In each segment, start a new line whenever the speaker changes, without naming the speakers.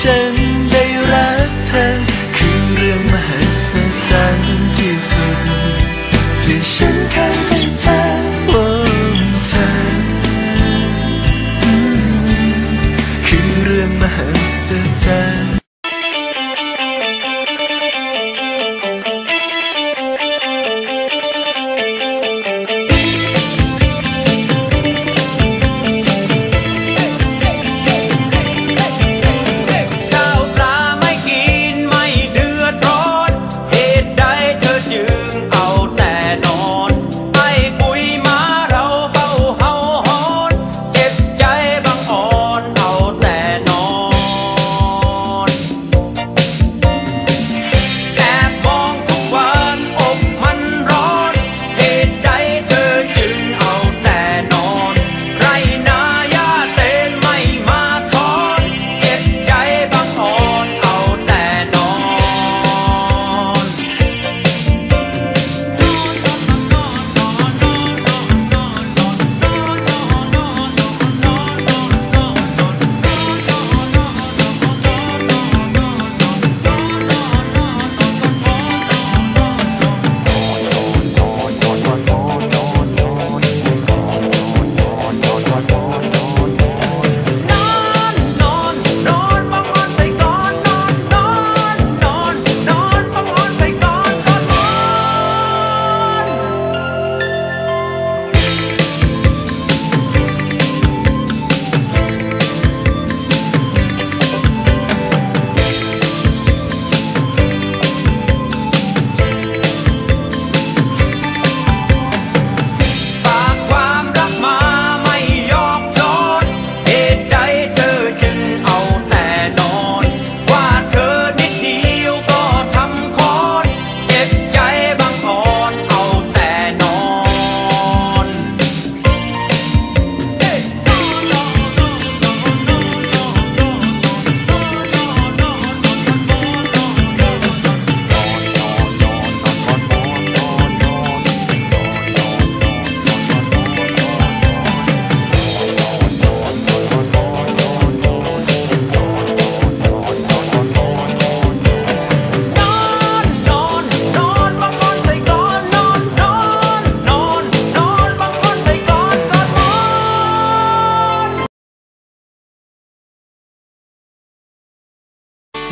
ฉันได้รักเธอ คือเรื่องมหัศจรรย์ที่สุด ที่ฉันเคย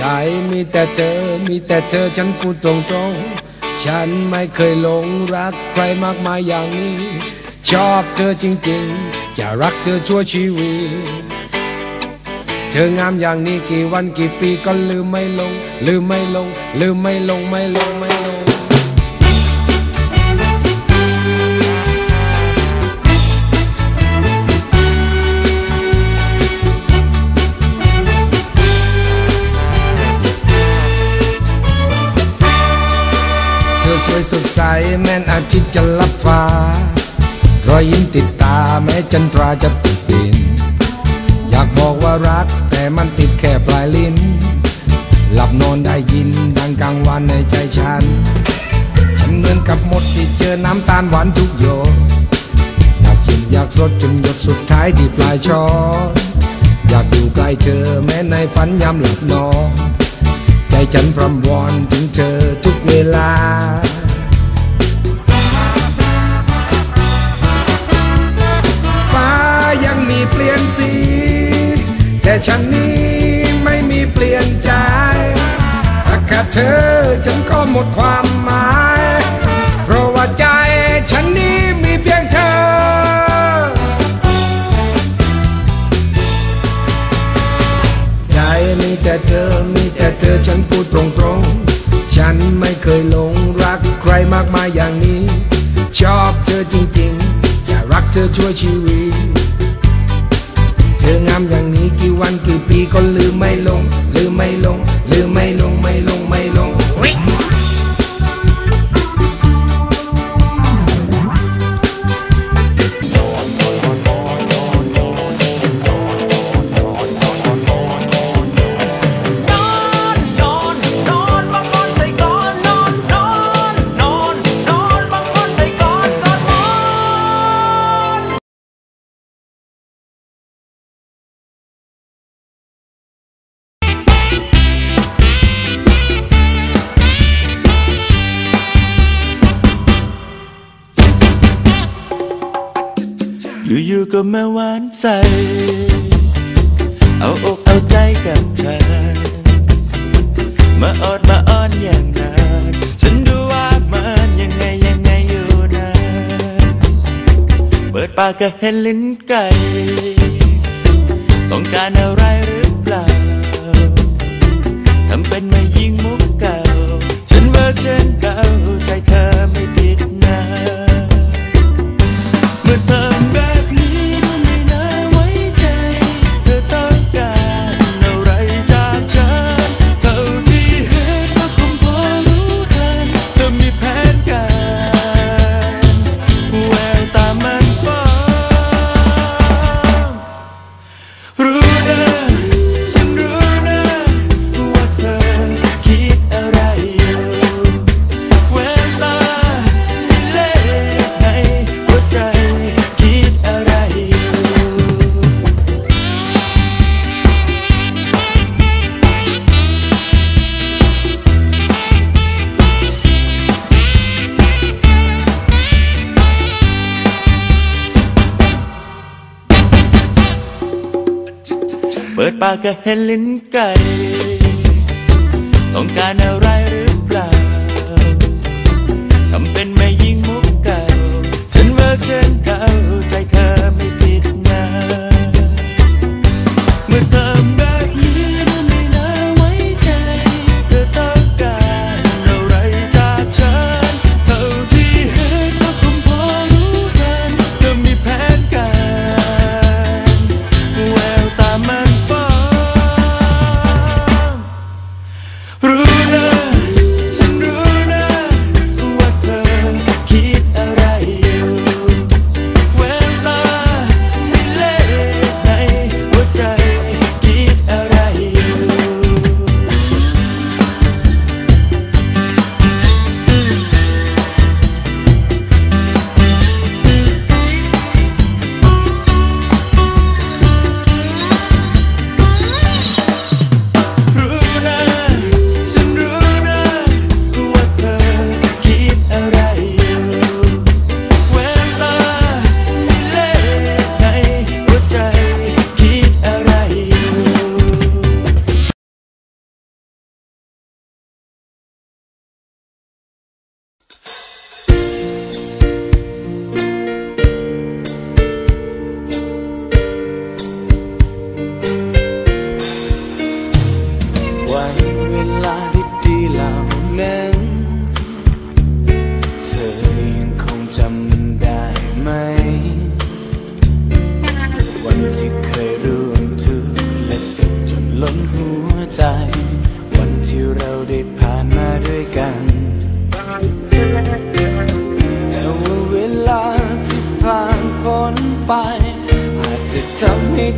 ใจมีแต่เธอ มีแต่เธอ
ฉันพูดตรงๆ ฉันไม่เคยหลงรักใครมากมายอย่างนี้ ชอบเธอจริงๆ จะรักเธอชั่วชีวิต เธองามอย่างนี้กี่วันกี่ปีก็ลืมไม่ลง ลืมไม่ลง ลืมไม่ลงไม่ลงไม่ลง อสวยสดใสแม้นอาทิตย์จะลับฟ้า รอยยิ้มติดตาแม้จันทราจะติดดิน อยากบอกว่ารักแต่มันติดแค่ปลายลิ้น หลับนอนได้ยินดังกลางวันในใจฉัน ฉันเหมือนกับมดที่เจอน้ำตาลหวานทุกโยอยากชิมอยากสดจนหยดสุดท้ายที่ปลายช้อนอยากอยู่ใกล้เธอแม้ในฝันยามหลับนอนใจฉันพรำวอนถึงเธอทุกเวลา ลี่ยนสี แต่ฉันนี้ไม่มีเปลี่ยนใจถ้าแค่เธอฉันก็หมดความหมาย เพราะว่าใจฉันนี้มีเพียงเธอใจมีแต่เธอ มีแต่เธอ ฉันพูดตรงๆ ฉันไม่เคยหลงรักใครมากมายอย่างนี้ ชอบเธอจริงๆ จะรักเธอช่วยชีวิต เธองามอย่างนี้กี่วันกี่ปีก็ลืมไม่ลง ลืมไม่ลง ลืมไม่ลงไม่ลงไม่ลง
อ
ยู่ๆก็มาหวานใจ เอาอกเอาใจกับเธอ มาอดมาอ้อนอย่างนั้นฉันดูว่ามันยังไงยังไงอยู่นะ เปิดปากก็เห็นลิ้นไก่ ต้องการอะไร ก็เห็นลิ้นไก่ต้องการอะไรหรือเปล่าทำเป็นไม่ยิงมุกเก่าฉันว่าฉันเก่าใจ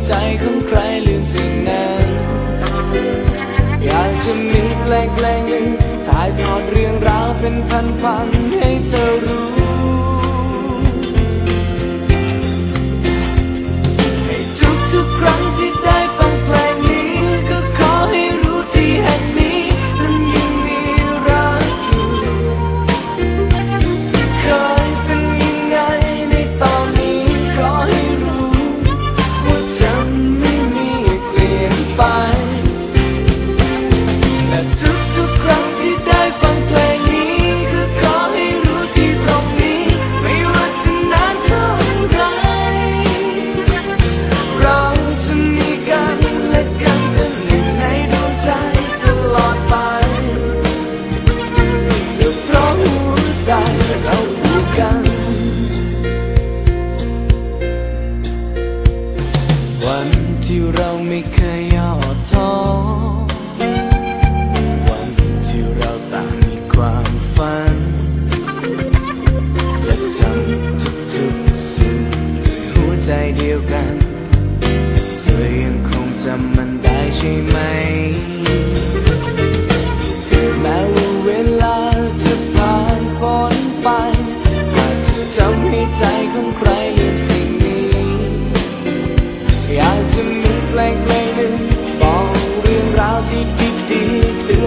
ใจของใครลืมสิ่งนั้น อยากจะมีแปลงแปลงหนึ่งถ่ายทอดเรื่องราวเป็นพันพัน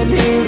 believe